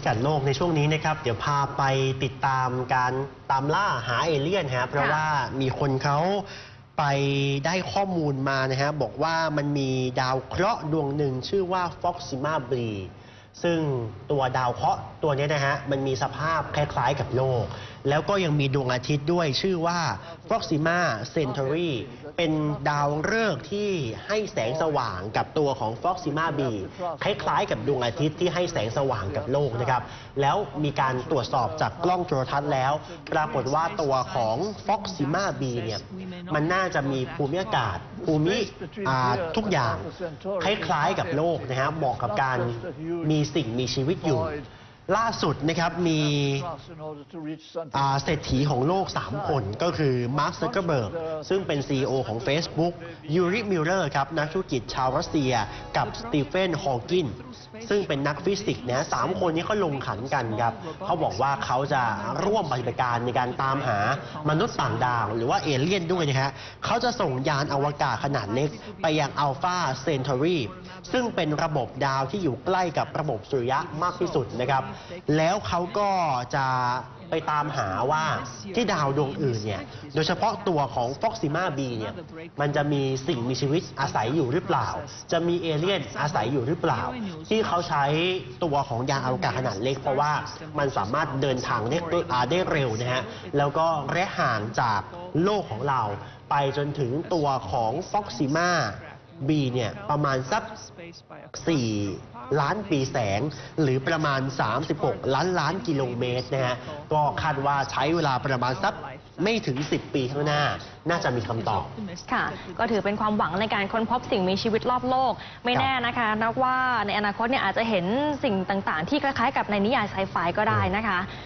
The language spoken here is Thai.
พิกัดโลกในช่วงนี้นะครับ เดี๋ยวพาไปติดตามการตามล่าหาเอเลี่ยนฮะเพราะว่ามีคนเขาไปได้ข้อมูลมานะฮะบอกว่ามันมีดาวเคราะห์ดวงหนึ่งชื่อว่า Proxima b ซึ่งตัวดาวเคราะห์ตัวนี้นะฮะมันมีสภาพคล้ายๆกับโลก แล้วก็ยังมีดวงอาทิตย์ด้วยชื่อว่า Proxima Centauri เป็นดาวฤกษ์ที่ให้แสงสว่างกับตัวของ Proxima b คล้ายๆ กับดวงอาทิตย์ที่ให้แสงสว่างกับโลกนะครับ แล้วมีการตรวจสอบจากกล้องโทรทัศน์แล้ว ปรากฏว่าตัวของ Proxima b เนี่ยมันน่าจะมีภูมิอากาศภูมิทุกอย่าง คล้ายๆกับโลกนะฮะเหมาะกับการมีสิ่งมีชีวิตอยู่ ล่าสุดนะครับมีเศรษฐีของโลก 3 คน ก็คือมาร์คซักเกอร์เบิร์กซึ่งเป็น CEO ของ Facebook ยูริมิลเลอร์ครับนักธุรกิจชาวรัสเซียกับสตีเฟนฮอว์กินซึ่งเป็นนักฟิสิกส์นะสามคนนี้เขาลงขันกันครับเขาบอกว่าเขาจะร่วมปฏิบัติการในการตามหามนุษย์ต่างดาว หรือว่าเอเลี่ยนด้วยนะฮะเขาจะส่งยานอวกาศขนาดเล็กไปยังอัลฟาเซน u รีซึ่งเป็นระบบดาวที่อยู่ใกล้กับระบบสุริยะมากที่สุดนะครับแล้วเขาก็จะไปตามหาว่าที่ดาวดวงอื่นเนี่ย โดยเฉพาะตัวของ Proxima b เนี่ย มันจะมีสิ่งมีชีวิตอาศัยอยู่หรือเปล่า จะมีเอเลี่ยนอาศัยอยู่หรือเปล่า ที่เขาใช้ตัวของยานอวกาศขนาดเล็ก เพราะว่ามันสามารถเดินทางได้ได้เร็วนะฮะ แล้วก็ระยะห่างจากโลกของเราไปจนถึงตัวของ Proxima b เนี่ยประมาณสัก 4 ล้านปีแสง หรือประมาณ 36 ล้านล้านกิโลเมตรนะฮะก็คาดว่าใช้เวลาประมาณสักไม่ถึง 10 ปีข้างหน้า น่าจะมีคำตอบ ค่ะ ก็ถือเป็นความหวังในการค้นพบสิ่งมีชีวิตรอบโลก ไม่แน่นะคะ นักว่าในอนาคตเนี่ยอาจจะเห็นสิ่งต่างๆ ที่คล้ายๆกับในนิยายไซไฟก็ได้นะคะ